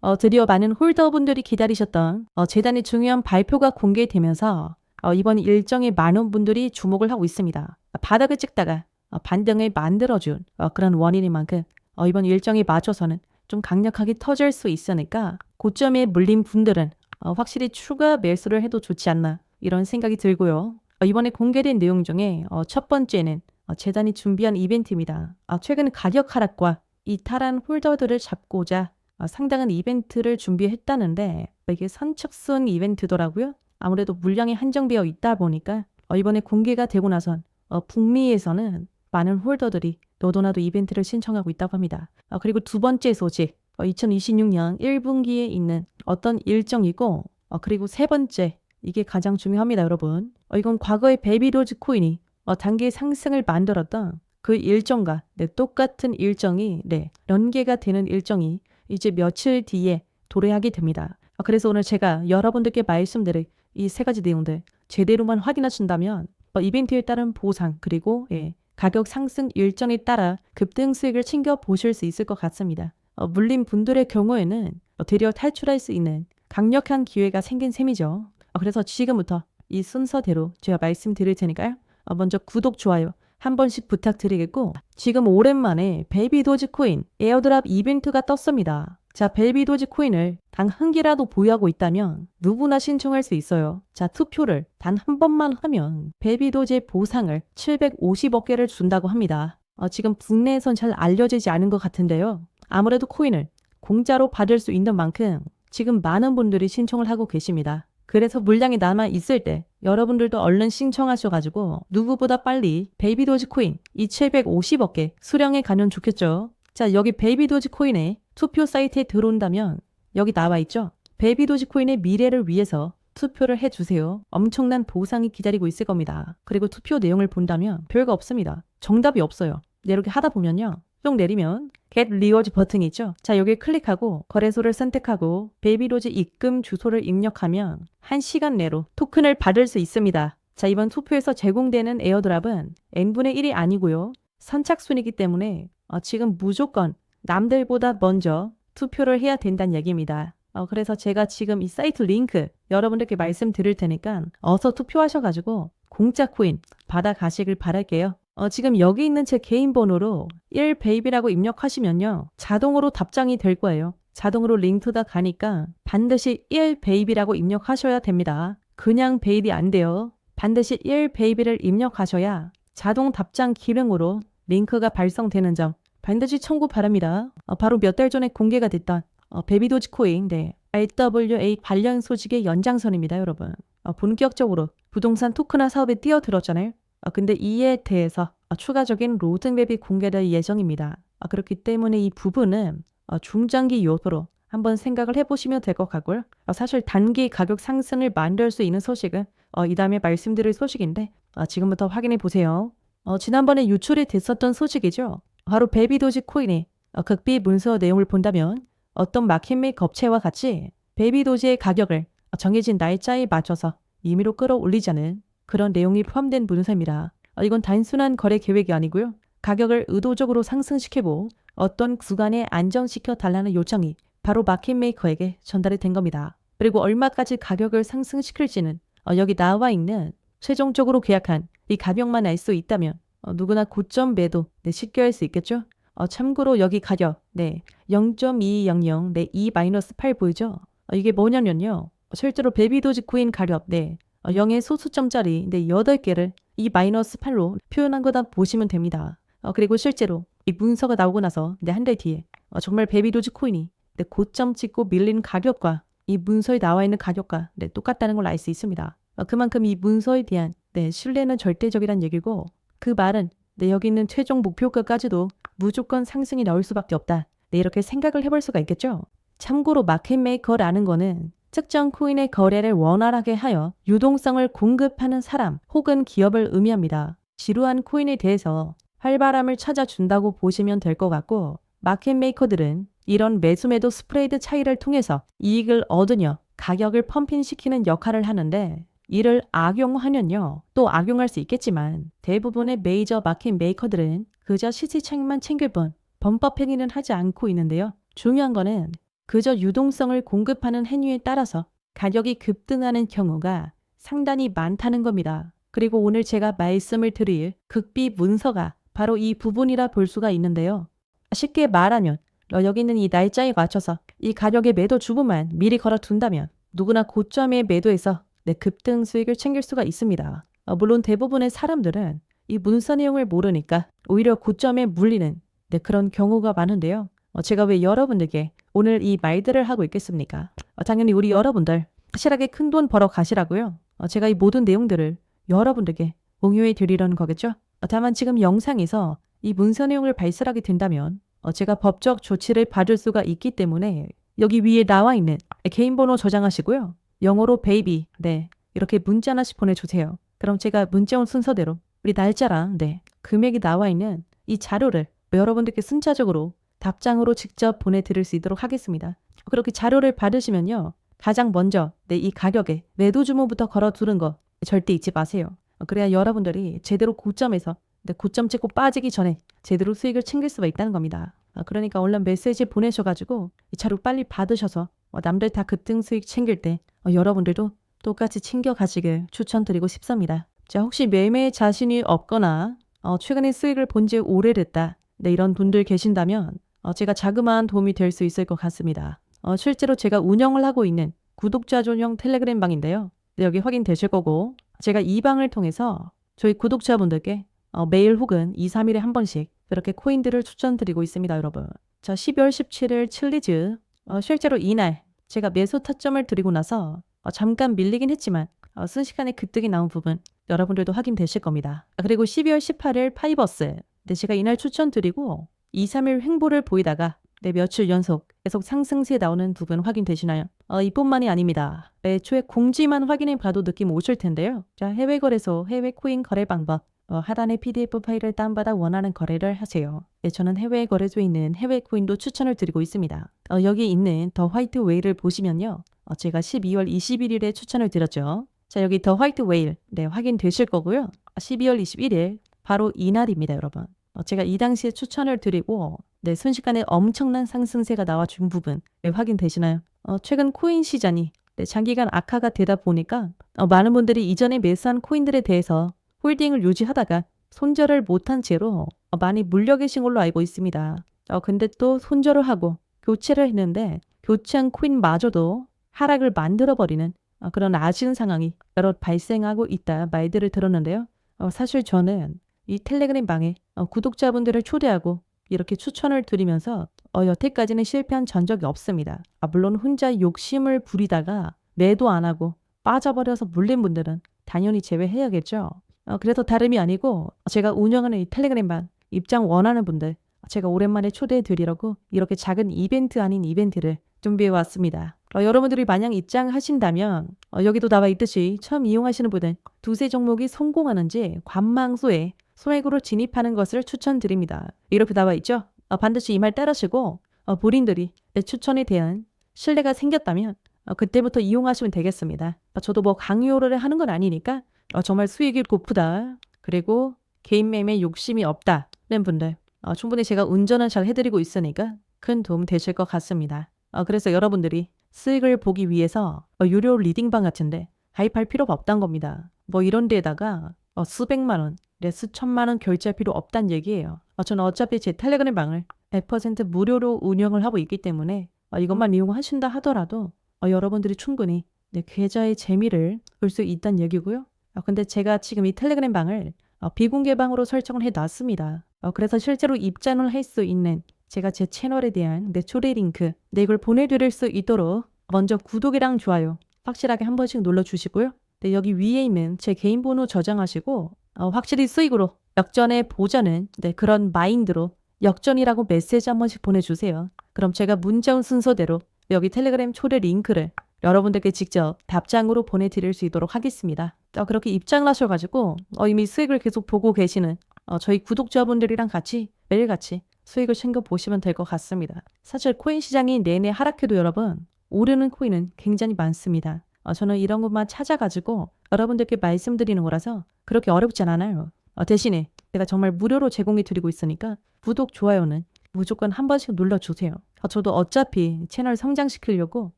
어, 드디어 많은 홀더분들이 기다리셨던 어, 재단의 중요한 발표가 공개되면서 어, 이번 일정에 많은 분들이 주목을 하고 있습니다. 바닥을 찍다가 어, 반등을 만들어준 어, 그런 원인인 만큼 어, 이번 일정에 맞춰서는 좀 강력하게 터질 수 있으니까 고점에 물린 분들은 어, 확실히 추가 매수를 해도 좋지 않나 이런 생각이 들고요. 어, 이번에 공개된 내용 중에 어, 첫 번째는 어, 재단이 준비한 이벤트입니다. 아, 최근 가격 하락과 이탈한 홀더들을 잡고자 어, 상당한 이벤트를 준비했다는데 어, 이게 선착순 이벤트더라고요. 아무래도 물량이 한정되어 있다 보니까 어, 이번에 공개가 되고 나선 어, 북미에서는 많은 홀더들이 너도나도 이벤트를 신청하고 있다고 합니다. 어, 그리고 두 번째 소식, 어, 2026년 1분기에 있는 어떤 일정이고, 어, 그리고 세 번째, 이게 가장 중요합니다, 여러분. 어, 이건 과거의 베비도즈 코인이 어, 단계 상승을 만들었던 그 일정과 네, 똑같은 일정이 네, 연계가 되는 일정이 이제 며칠 뒤에 도래하게 됩니다. 어, 그래서 오늘 제가 여러분들께 말씀드릴 이 세 가지 내용들 제대로만 확인하신다면 어, 이벤트에 따른 보상 그리고 예, 가격 상승 일정에 따라 급등 수익을 챙겨 보실 수 있을 것 같습니다. 어, 물린 분들의 경우에는 어, 되려 탈출할 수 있는 강력한 기회가 생긴 셈이죠. 어, 그래서 지금부터 이 순서대로 제가 말씀드릴 테니까요. 어, 먼저 구독, 좋아요 한 번씩 부탁드리겠고 지금 오랜만에 벨비 도지 코인 에어드랍 이벤트가 떴습니다. 자, 벨비 도지 코인을 단 한 개라도 보유하고 있다면 누구나 신청할 수 있어요. 자, 투표를 단 한 번만 하면 벨비 도지의 보상을 750억 개를 준다고 합니다. 어, 지금 국내에선 잘 알려지지 않은 것 같은데요. 아무래도 코인을 공짜로 받을 수 있는 만큼 지금 많은 분들이 신청을 하고 계십니다. 그래서 물량이 남아 있을 때 여러분들도 얼른 신청하셔가지고 누구보다 빨리 베이비 도지 코인 이 750억 개 수령해 가면 좋겠죠. 자 여기 베이비 도지 코인의 투표 사이트에 들어온다면 여기 나와 있죠. 베이비 도지 코인의 미래를 위해서 투표를 해주세요. 엄청난 보상이 기다리고 있을 겁니다. 그리고 투표 내용을 본다면 별거 없습니다. 정답이 없어요. 네, 이렇게 하다 보면요. 쭉 내리면 Get Rewards 버튼이 있죠. 자, 여기에 클릭하고 거래소를 선택하고 베이비로즈 입금 주소를 입력하면 1시간 내로 토큰을 받을 수 있습니다. 자, 이번 투표에서 제공되는 에어드랍은 n분의 1이 아니고요. 선착순이기 때문에 어, 지금 무조건 남들보다 먼저 투표를 해야 된다는 얘기입니다. 어, 그래서 제가 지금 이 사이트 링크 여러분들께 말씀드릴 테니까 어서 투표하셔가지고 공짜 코인 받아가시길 바랄게요. 어, 지금 여기 있는 제 개인 번호로 1베이비라고 입력하시면요. 자동으로 답장이 될 거예요. 자동으로 링크가 가니까 반드시 1베이비라고 입력하셔야 됩니다. 그냥 베이비 안 돼요. 반드시 1베이비를 입력하셔야 자동 답장 기능으로 링크가 발송되는 점 반드시 청구 바랍니다. 어, 바로 몇 달 전에 공개가 됐던 어, 베비도지 코인, 네. RWA 관련 소식의 연장선입니다, 여러분. 어, 본격적으로 부동산 토크나 사업에 뛰어들었잖아요. 아, 근데 이에 대해서 아, 추가적인 로드맵이 공개될 예정입니다. 아, 그렇기 때문에 이 부분은 어, 중장기 요소로 한번 생각을 해보시면 될 것 같고요. 어, 사실 단기 가격 상승을 만들 수 있는 소식은 어, 이 다음에 말씀드릴 소식인데 어, 지금부터 확인해 보세요. 어, 지난번에 유출이 됐었던 소식이죠. 바로 베비도지 코인의 어, 극비 문서 내용을 본다면 어떤 마켓메이커 업체와 같이 베비도지의 가격을 어, 정해진 날짜에 맞춰서 임의로 끌어올리자는 그런 내용이 포함된 문서입니다. 어, 이건 단순한 거래 계획이 아니고요. 가격을 의도적으로 상승시키고 어떤 구간에 안정시켜 달라는 요청이 바로 마켓메이커에게 전달이 된 겁니다. 그리고 얼마까지 가격을 상승시킬지는 어, 여기 나와 있는 최종적으로 계약한 이 가격만 알 수 있다면 어, 누구나 고점 매도 네, 쉽게 할 수 있겠죠? 어, 참고로 여기 가격 네 0.2200 네, 2-8 보이죠? 어, 이게 뭐냐면요. 실제로 베비도지 코인 가격 네 어, 0의 소수점짜리 네 8개를 이 마이너스 8로 표현한 거다 보시면 됩니다. 어, 그리고 실제로 이 문서가 나오고 나서 네, 한달 뒤에 어, 정말 베비도지 코인이 네, 고점 찍고 밀린 가격과 이 문서에 나와 있는 가격과 네, 똑같다는 걸 알 수 있습니다. 어, 그만큼 이 문서에 대한 네, 신뢰는 절대적이란 얘기고 그 말은 네, 여기 있는 최종 목표가까지도 무조건 상승이 나올 수밖에 없다. 네, 이렇게 생각을 해볼 수가 있겠죠. 참고로 마켓메이커라는 거는 특정 코인의 거래를 원활하게 하여 유동성을 공급하는 사람 혹은 기업을 의미합니다. 지루한 코인에 대해서 활발함을 찾아준다고 보시면 될 것 같고 마켓 메이커들은 이런 매수매도 스프레이드 차이를 통해서 이익을 얻으며 가격을 펌핑시키는 역할을 하는데 이를 악용하면요. 또 악용할 수 있겠지만 대부분의 메이저 마켓 메이커들은 그저 차익만 챙길 뿐 범법 행위는 하지 않고 있는데요. 중요한 거는 그저 유동성을 공급하는 행위에 따라서 가격이 급등하는 경우가 상당히 많다는 겁니다. 그리고 오늘 제가 말씀을 드릴 극비 문서가 바로 이 부분이라 볼 수가 있는데요. 쉽게 말하면 어, 여기 있는 이 날짜에 맞춰서 이 가격의 매도 주문만 미리 걸어둔다면 누구나 고점에 매도해서 내 급등 수익을 챙길 수가 있습니다. 어, 물론 대부분의 사람들은 이 문서 내용을 모르니까 오히려 고점에 물리는 네, 그런 경우가 많은데요. 어, 제가 왜 여러분들께 오늘 이 말들을 하고 있겠습니까? 어, 당연히 우리 여러분들 실하게 큰 돈 벌어 가시라고요. 어, 제가 이 모든 내용들을 여러분들께 공유해 드리려는 거겠죠? 어, 다만 지금 영상에서 이 문서 내용을 발설하게 된다면 어, 제가 법적 조치를 받을 수가 있기 때문에 여기 위에 나와 있는 개인 번호 저장하시고요. 영어로 베이비 네 이렇게 문자 하나씩 보내주세요. 그럼 제가 문자 온 순서대로 우리 날짜랑 네 금액이 나와 있는 이 자료를 여러분들께 순차적으로 답장으로 직접 보내드릴 수 있도록 하겠습니다. 그렇게 자료를 받으시면요. 가장 먼저 네, 이 가격에 매도 주문부터 걸어두는 거 절대 잊지 마세요. 어, 그래야 여러분들이 제대로 고점에서 네, 고점 찍고 빠지기 전에 제대로 수익을 챙길 수가 있다는 겁니다. 어, 그러니까 얼른 메시지 보내셔가지고 이 자료 빨리 받으셔서 어, 남들 다 급등 수익 챙길 때 어, 여러분들도 똑같이 챙겨가시길 추천드리고 싶습니다. 자, 혹시 매매에 자신이 없거나 어, 최근에 수익을 본 지 오래됐다. 네, 이런 분들 계신다면 어, 제가 자그마한 도움이 될 수 있을 것 같습니다. 어, 실제로 제가 운영을 하고 있는 구독자 전용 텔레그램 방인데요. 네, 여기 확인되실 거고 제가 이 방을 통해서 저희 구독자분들께 어, 매일 혹은 2, 3일에 한 번씩 그렇게 코인들을 추천드리고 있습니다, 여러분. 자, 12월 17일 칠리즈 어, 실제로 이날 제가 매수 타점을 드리고 나서 어, 잠깐 밀리긴 했지만 어, 순식간에 급등이 나온 부분 여러분들도 확인되실 겁니다. 아, 그리고 12월 18일 파이버스 네, 제가 이날 추천드리고 2, 3일 횡보를 보이다가 네, 며칠 연속 계속 상승세에 나오는 부분 확인되시나요? 어, 이뿐만이 아닙니다. 애초에 공지만 확인해 봐도 느낌 오실 텐데요. 자, 해외 거래소, 해외 코인 거래 방법. 어, 하단에 PDF 파일을 다운받아 원하는 거래를 하세요. 네, 저는 해외 거래소에 있는 해외 코인도 추천을 드리고 있습니다. 어, 여기 있는 더 화이트 웨일을 보시면요. 어, 제가 12월 21일에 추천을 드렸죠. 자, 여기 더 화이트 웨일. 네, 확인되실 거고요. 12월 21일 바로 이날입니다, 여러분. 어, 제가 이 당시에 추천을 드리고 네, 순식간에 엄청난 상승세가 나와준 부분 네, 확인되시나요? 어, 최근 코인 시장이 네, 장기간 악화가 되다 보니까 어, 많은 분들이 이전에 매수한 코인들에 대해서 홀딩을 유지하다가 손절을 못한 채로 어, 많이 물려 계신 걸로 알고 있습니다. 어, 근데 또 손절을 하고 교체를 했는데 교체한 코인마저도 하락을 만들어버리는 어, 그런 아쉬운 상황이 여러 발생하고 있다 말들을 들었는데요. 어, 사실 저는 이 텔레그램 방에 어, 구독자분들을 초대하고 이렇게 추천을 드리면서 어, 여태까지는 실패한 전적이 없습니다. 아, 물론 혼자 욕심을 부리다가 매도 안 하고 빠져버려서 물린 분들은 당연히 제외해야겠죠. 어, 그래서 다름이 아니고 제가 운영하는 이 텔레그램 방 입장 원하는 분들 제가 오랜만에 초대해 드리려고 이렇게 작은 이벤트 아닌 이벤트를 준비해 왔습니다. 어, 여러분들이 만약 입장하신다면 어, 여기도 나와 있듯이 처음 이용하시는 분은 두세 종목이 성공하는지 관망소에 소액으로 진입하는 것을 추천드립니다. 이렇게 나와 있죠? 어, 반드시 이 말 따르시고 어, 본인들이 내 추천에 대한 신뢰가 생겼다면 어, 그때부터 이용하시면 되겠습니다. 어, 저도 뭐 강요를 하는 건 아니니까 어, 정말 수익이 고프다. 그리고 개인 매매 욕심이 없다는 분들 어, 충분히 제가 운전을 잘 해드리고 있으니까 큰 도움 되실 것 같습니다. 어, 그래서 여러분들이 수익을 보기 위해서 어, 유료 리딩방 같은데 가입할 필요가 없다는 겁니다. 뭐 이런 데다가 어, 수백만 원, 네, 수천만 원 결제할 필요 없다는 얘기예요. 어, 저는 어차피 제 텔레그램 방을 100% 무료로 운영을 하고 있기 때문에 어, 이것만 이용하신다 하더라도 어, 여러분들이 충분히 네, 계좌의 재미를 볼 수 있다는 얘기고요. 어, 근데 제가 지금 이 텔레그램 방을 어, 비공개 방으로 설정을 해놨습니다. 어, 그래서 실제로 입장을 할 수 있는 제가 제 채널에 대한 내 초대 링크 네, 이걸 보내드릴 수 있도록 먼저 구독이랑 좋아요 확실하게 한 번씩 눌러주시고요. 네, 여기 위에 있는 제 개인 번호 저장하시고 어, 확실히 수익으로 역전에 보자는 네, 그런 마인드로 역전이라고 메시지 한 번씩 보내주세요. 그럼 제가 문자 온 순서대로 여기 텔레그램 초대 링크를 여러분들께 직접 답장으로 보내드릴 수 있도록 하겠습니다. 어, 그렇게 입장을 하셔가지고 어, 이미 수익을 계속 보고 계시는 어, 저희 구독자분들이랑 같이 매일같이 수익을 챙겨 보시면 될 것 같습니다. 사실 코인 시장이 내내 하락해도 여러분 오르는 코인은 굉장히 많습니다. 어, 저는 이런 것만 찾아가지고 여러분들께 말씀드리는 거라서 그렇게 어렵진 않아요. 어, 대신에 제가 정말 무료로 제공해 드리고 있으니까 구독, 좋아요는 무조건 한 번씩 눌러주세요. 어, 저도 어차피 채널 성장시키려고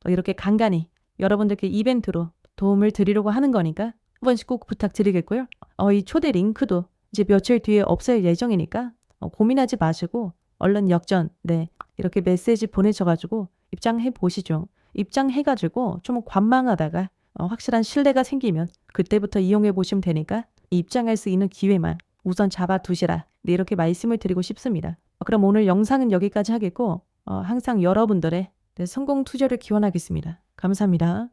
또 이렇게 간간히 여러분들께 이벤트로 도움을 드리려고 하는 거니까 한 번씩 꼭 부탁드리겠고요. 어, 이 초대 링크도 이제 며칠 뒤에 없을 예정이니까 어, 고민하지 마시고 얼른 역전 네 이렇게 메시지 보내셔가지고 입장해 보시죠. 입장해가지고 좀 관망하다가 어, 확실한 신뢰가 생기면 그때부터 이용해 보시면 되니까 입장할 수 있는 기회만 우선 잡아 두시라. 네, 이렇게 말씀을 드리고 싶습니다. 어, 그럼 오늘 영상은 여기까지 하겠고 어, 항상 여러분들의 네, 성공 투자를 기원하겠습니다. 감사합니다.